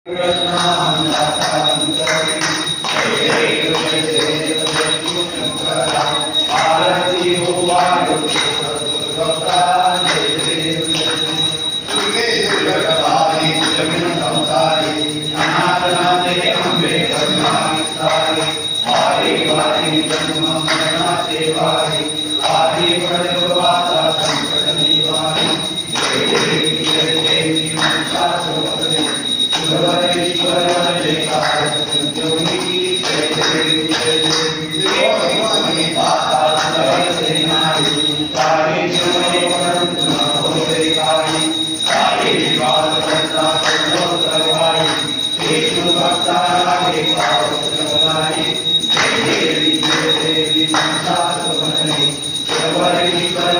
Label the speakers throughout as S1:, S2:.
S1: Hari Hari Hari Hari Hari Hari
S2: Hari Hari Hari हर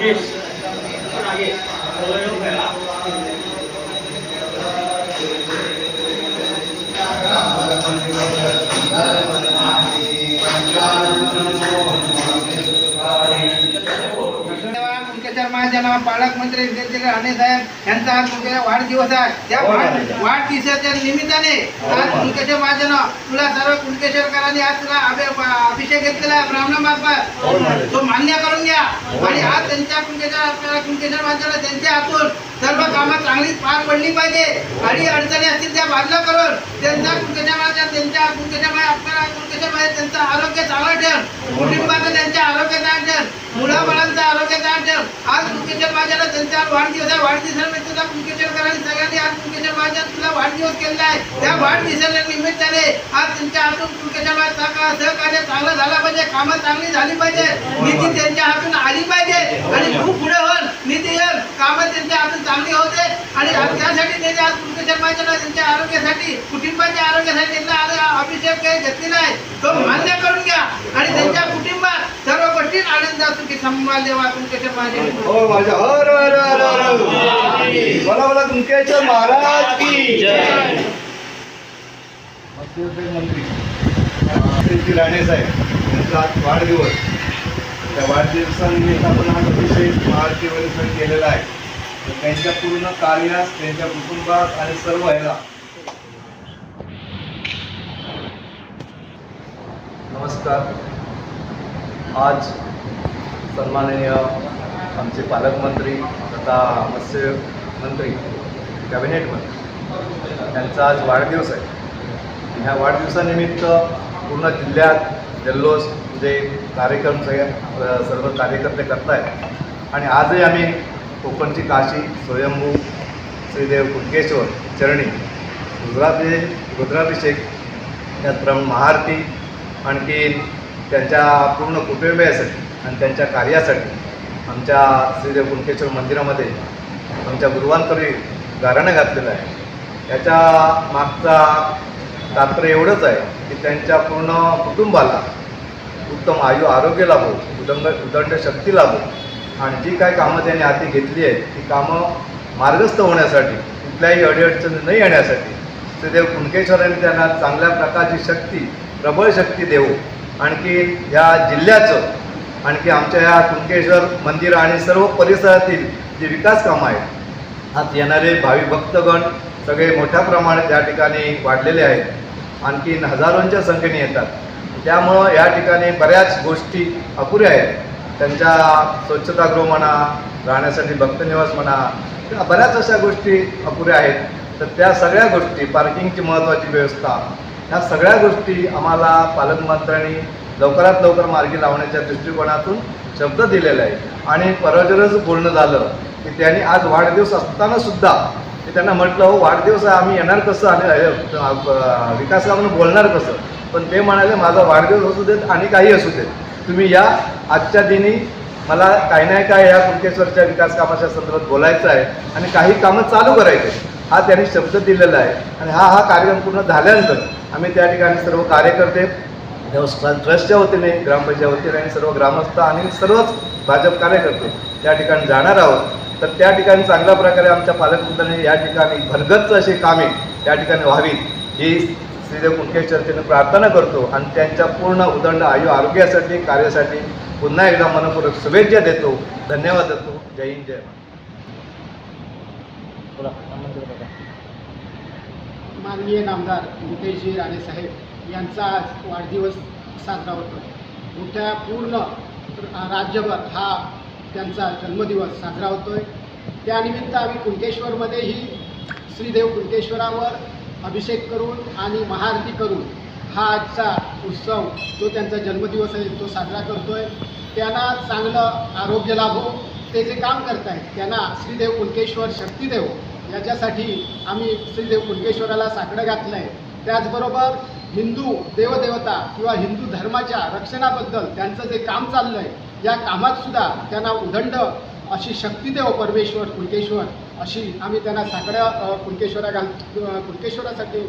S2: Yes. Yes. महाजना पालकमंत्री राणे साहेब यांचा आज मुंकेश्वर वाढदिवस आहे. त्या वाढ- वाढदिवसाच्या निमित्ताने आज मुंकेश्वर महाजन तुला सर्व कुणकेश्वरकरांनी आज तुला अभि- अभिषेक घेतलेला आहे ब्राह्मणामार्फत तो मान्य करून घ्या. आणि आज त्यांच्या कुणकेश्वर आपल्याला
S3: कुणकेश्वर महाजन त्यांच्या हातून सर्व कामं चांगली पार पडली पाहिजे. आणि अडचणी असतील त्या बाजूला करून त्यांचा कुणकेश्वर महाजन त्यांच्या कुणकेश्वर आपल्याला कुणकेश्वर त्यांचं आरोग्य चांगलं ठेव कुटुंबाचं त्यांच्या आरोग्य चांगलं ठेव मुलाबाळांचं आरोग्य आज कुणकेश्वर माझ्याला त्यांच्या वाढदिवस आहे. वाढदिवसानिमित्त म्हणजे तुला करायला सगळ्यांनी आज कुणकेश्वर महाजन तुला वाढदिवस केलेला आहे. त्या वाढदिवसाच्या निमित्ताने आज त्यांच्या हातून कुणकेश्वर महाजन सहकार्य चांगलं झालं पाहिजे कामं चांगली झाली पाहिजे. निधी त्यांच्या हातून आली पाहिजे. आणि खूप पुढे होऊन निधी कामं त्यांच्या हातून चांगली होते. आणि आज त्यासाठी त्यांनी आज कुणकेश्वर महाजन त्यांच्या आरोग्यासाठी कुटुंबाच्या आरोग्यासाठी त्यांना अभिषेक काही घेतलेला आहे. तो मान्य करून घ्या. आणि त्यांच्या कुटुंब गोष्टी आनंद असतो की संभाल देवा कुणकेश्वर महाजन
S1: हो माझ्या हर हर हर हर बोला बोला कुंकेश्वर महाराज की मंत्री श्री राणे साहेब यांचा आज वाढदिवस. त्या वाढदिवसानिमित्त आपण आज अतिशय वगैरे सण केलेला आहे. तर त्यांच्या पूर्ण कार्यास त्यांच्या कुटुंबात आणि सर्व ह्याला नमस्कार. आज सन्माननीय आमचे पालकमंत्री तथा मत्स्य मंत्री कॅबिनेट मंत्री यांचा आज वाढदिवस आहे. ह्या वाढदिवसानिमित्त पूर्ण जिल्ह्यात जल्लोष जे कार्यक्रम सगळ्या सर्व कार्यकर्ते करत आहेत आणि आजही आम्ही कोकणची काशी स्वयंभू श्रीदेव कुटकेश्वर चरणी रुद्राभि रुद्राभिषेक त्याचप्रमाणे महाआरती आणखी त्यांच्या पूर्ण कुटुंबियासाठी आणि त्यांच्या कार्यासाठी आमच्या श्रीदेव कुणकेश्वर मंदिरामध्ये आमच्या गुरुवांतरी गाराणं घातलेलं आहे. याच्या मागचा तात्पर्य एवढंच आहे की त्यांच्या पूर्ण कुटुंबाला उत्तम आयु आरोग्य लाभो उदंड उदंड शक्ती लाभो. आणि जी काय कामं त्यांनी हाती घेतली आहेत ती कामं मार्गस्थ होण्यासाठी कुठल्याही अडीअडचणी न येण्यासाठी श्रीदेव कुणकेश्वरांनी त्यांना चांगल्या प्रकारची शक्ती प्रबळ शक्ती देऊ आणखी या जिल्ह्याचं आणखी आमच्या या कुणकेश्वर मंदिर आणि सर्व परिसरातील जे विकास कामं आहेत आज येणारे भावी भक्तगण सगळे मोठ्या प्रमाणात त्या ठिकाणी वाढलेले आहेत. आणखीन हजारोंच्या संख्येने येतात. त्यामुळं या ठिकाणी बऱ्याच गोष्टी अपुऱ्या आहेत. त्यांच्या स्वच्छतागृह म्हणा राहण्यासाठी भक्तनिवास म्हणा किंवा बऱ्याच अशा गोष्टी अपुऱ्या आहेत. तर त्या सगळ्या गोष्टी पार्किंगची महत्त्वाची व्यवस्था ह्या सगळ्या गोष्टी आम्हाला पालकमंत्र्यांनी लवकरात लवकर मार्गी लावण्याच्या दृष्टिकोनातून शब्द दिलेला आहे आणि परवाजरच बोलणं झालं की त्यांनी आज वाढदिवस असताना सुद्धा की त्यांना म्हटलं हो वाढदिवस आहे आम्ही येणार कसं? आणि अ, बोलणार कसं? पण ते म्हणाले माझा वाढदिवस असू देत आणि काही असू देत. तुम्ही या आजच्या दिनी मला काही नाही काय या कुणकेश्वरच्या विकास कामाच्या संदर्भात बोलायचं आहे आणि काही कामं चालू करायचे हा त्यांनी शब्द दिलेला आहे. आणि हा हा कार्यक्रम पूर्ण झाल्यानंतर आम्ही त्या ठिकाणी सर्व कार्यकर्ते देवस्थान ट्रस्टच्या वतीने ग्रामपंचायत वतीने आणि सर्व ग्रामस्थ आणि सर्वच भाजप कार्यकर्ते त्या ठिकाणी जाणार आहोत. तर त्या ठिकाणी चांगल्या प्रकारे आमच्या पालकमंत्र्यांनी या ठिकाणी भरगच्च अशी कामे त्या ठिकाणी व्हावी ही श्रीदेव कुणकेश्वर प्रार्थना करतो आणि त्यांच्या पूर्ण उदंड आयु आरोग्यासाठी कार्यासाठी पुन्हा एकदा मनपूर्वक शुभेच्छा देतो. धन्यवाद देतो. जय हिंद जय महाराष्ट्र.
S4: माननीय नामदार मुकेशजी राणे साहेब यांचा आज वाढदिवस साजरा होतो. मोठ्या पूर्ण राज्यभर हा त्यांचा जन्मदिवस साजरा होतो आहे त्यानिमित्त आम्ही कुंकेश्वरमध्येही श्रीदेव कुणकेश्वरावर अभिषेक करून आणि महाआरती करून हा आजचा उत्सव जो त्यांचा जन्मदिवस आहे तो साजरा करतो आहे त्यांना चांगलं आरोग्य लाभो ते जे काम करतायत त्यांना श्रीदेव कुलकेश्वर शक्तिदेव याच्यासाठी आम्ही श्रीदेव कुलकेश्वराला साकडं घातलं आहे त्याचबरोबर हिंदू देवदेवता किंवा हिंदू धर्माच्या रक्षणाबद्दल त्यांचं जे काम चाललं आहे या कामात सुद्धा त्यांना उदंड अशी शक्ती देव परमेश्वर कुणकेश्वर अशी आम्ही त्यांना साकड्या कुणकेश्वरा घाल कुणकेश्वरासाठी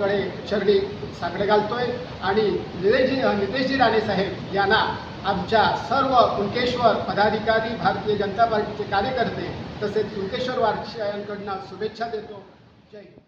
S4: कडे शरणी साकडे घालतोय. आणि निलेशजी नितेशजी राणे साहेब यांना आमच्या सर्व कुणकेश्वर पदाधिकारी भारतीय जनता पार्टीचे कार्यकर्ते तसेच कुणकेश्वर वारशायांकडनं शुभेच्छा देतो. जय हिंद.